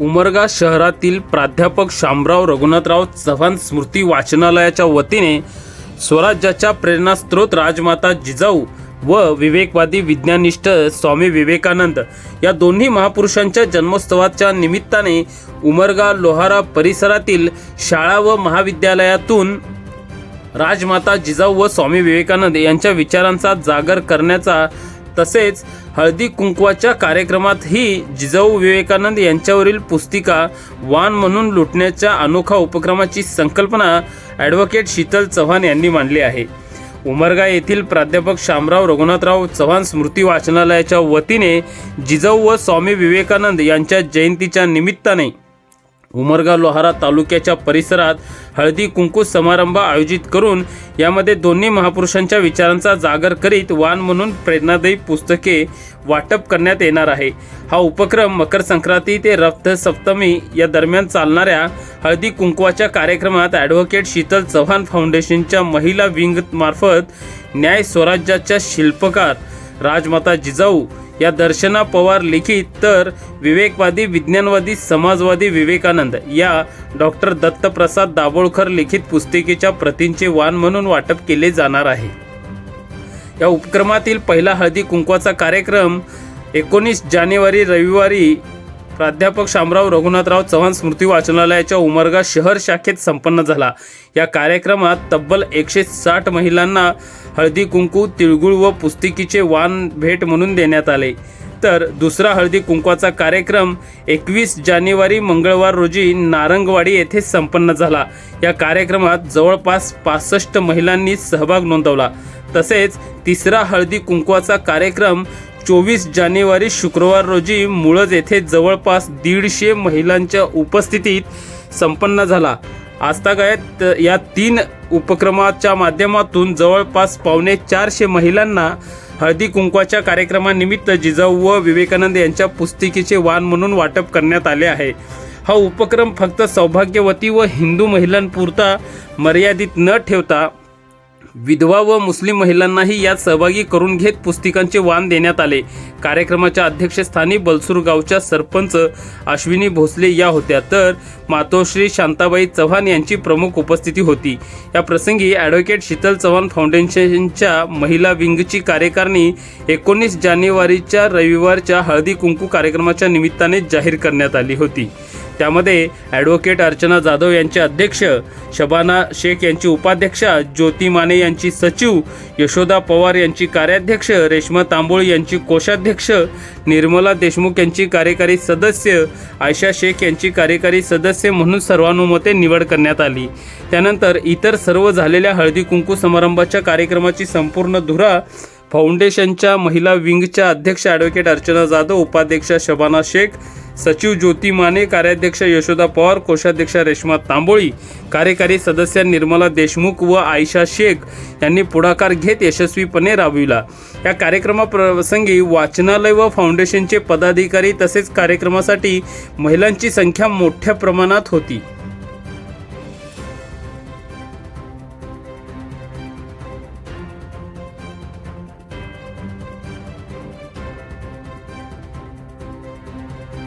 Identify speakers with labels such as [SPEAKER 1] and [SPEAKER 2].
[SPEAKER 1] उमरगा शहरातील प्राध्यापक शामराव रघुनाथराव चव्हाण स्मृती वाचनालयाच्या वतीने स्वराज्याच्या प्रेरणास्त्रोत राजमाता जिजाऊ व विवेकवादी विज्ञानिष्ठ स्वामी विवेकानंद या दोन्ही महापुरुषांच्या जन्मोत्सवाच्या निमित्ताने उमरगा लोहारा परिसरातील शाळा व महाविद्यालयातून राजमाता जिजाऊ व स्वामी विवेकानंद यांच्या विचारांचा जागर करण्याचा तसेच हळदी कुंकवाच्या कार्यक्रमातही जिजाऊ विवेकानंद यांच्यावरील पुस्तिका वान म्हणून लुटण्याच्या अनोखा उपक्रमाची संकल्पना ॲडव्होकेट शीतल चव्हाण यांनी मांडली आहे. उमरगा येथील प्राध्यापक शामराव रघुनाथराव चव्हाण स्मृती वाचनालयाच्या वतीने जिजाऊ व स्वामी विवेकानंद यांच्या जयंतीच्या निमित्ताने उमरगा लोहारा तालुक्याच्या परिसरात हळदी कुंकू समारंभ आयोजित करून यामध्ये दोन्ही महापुरुषांच्या विचारांचा जागर करीत वान म्हणून प्रेरणादायी पुस्तके वाटप करण्यात येणार आहे. हा उपक्रम मकर संक्रांती ते रक्त सप्तमी या दरम्यान चालणाऱ्या हळदी कुंकवाच्या कार्यक्रमात ॲडव्होकेट शीतल चव्हाण फाउंडेशनच्या महिला विंग मार्फत न्याय स्वराज्याच्या शिल्पकार राजमाता जिजाऊ या दर्शना पवार लिखित तर विवेकवादी विज्ञानवादी समाजवादी विवेकानंद या डॉक्टर दत्तप्रसाद दाभोळकर लिखित पुस्तिकेच्या प्रतींचे वाण म्हणून वाटप केले जाणार आहे. या उपक्रमातील पहिला हळदी कुंकवाचा कार्यक्रम एकोणीस जानेवारी रविवारी प्राध्यापक शामराव रघुनाथराव चव्हाण स्मृती वाचनालयाच्या उमरगा शहर शाखेत संपन्न झाला. या कार्यक्रमात तब्बल एकशे साठ महिलांना हळदी कुंकू तिळगुळ व पुस्तिकीचे वान भेट म्हणून देण्यात आले. तर दुसरा हळदी कुंकवाचा कार्यक्रम एकवीस जानेवारी मंगळवार रोजी नारंगवाडी येथे संपन्न झाला. या कार्यक्रमात जवळपास पासष्ट महिलांनी सहभाग नोंदवला. तसेच तिसरा हळदी कुंकवाचा कार्यक्रम चोवीस जानेवारी शुक्रवार रोजी मुळज येथे जवळपास दीडशे महिलांच्या उपस्थितीत संपन्न झाला. आजतागायत या तीन उपक्रमाच्या माध्यमातून जवळपास पावणे चारशे महिलांना हळदी कुंकवाच्या कार्यक्रमानिमित्त जिजाऊ व विवेकानंद यांच्या पुस्तिकेचे वाण म्हणून वाटप करण्यात आले आहे. हा उपक्रम फक्त सौभाग्यवती व हिंदू महिलांपुरता मर्यादित न ठेवता विधवा व मुस्लिम महिलांनाही यात सहभागी करून घेत पुस्तिकांचे वाण देण्यात आले. कार्यक्रमाच्या अध्यक्षस्थानी बलसूर गावच्या सरपंच अश्विनी भोसले या होत्या. तर मातोश्री शांताबाई चव्हाण यांची प्रमुख उपस्थिती होती. या प्रसंगी ॲडव्होकेट शीतल चव्हाण फाउंडेशनच्या महिला विंगची कार्यकारिणी एकोणीस जानेवारीच्या रविवारच्या हळदी कुंकू कार्यक्रमाच्या निमित्ताने जाहीर करण्यात आली होती. त्यामध्ये ॲडव्होकेट अर्चना जाधव यांचे अध्यक्ष शबाना शेख यांची उपाध्यक्षा ज्योती माने यांची सचिव यशोदा पवार यांची कार्याध्यक्ष रेश्मा तांबोळी यांची कोषाध्यक्ष निर्मला देशमुख यांची कार्यकारी सदस्य आयशा शेख यांची कार्यकारी सदस्य म्हणून सर्वानुमते निवड करण्यात आली. त्यानंतर इतर सर्व झालेल्या हळदी कुंकू समारंभाच्या कार्यक्रमाची संपूर्ण धुरा फाउंडेशनच्या महिला विंगच्या अध्यक्ष ॲडव्होकेट अर्चना जाधव उपाध्यक्षा शबाना शेख सचिव ज्योती माने कार्याध्यक्ष यशोदा पवार कोषाध्यक्ष रेश्मा तांबोळी कार्यकारी सदस्य निर्मला देशमुख व आयशा शेख यांनी पुढाकार घेत यशस्वीपणे राबविला. या कार्यक्रमाप्रसंगी वाचनालय व फाउंडेशनचे पदाधिकारी तसेच कार्यक्रमासाठी महिलांची संख्या मोठ्या प्रमाणात होती.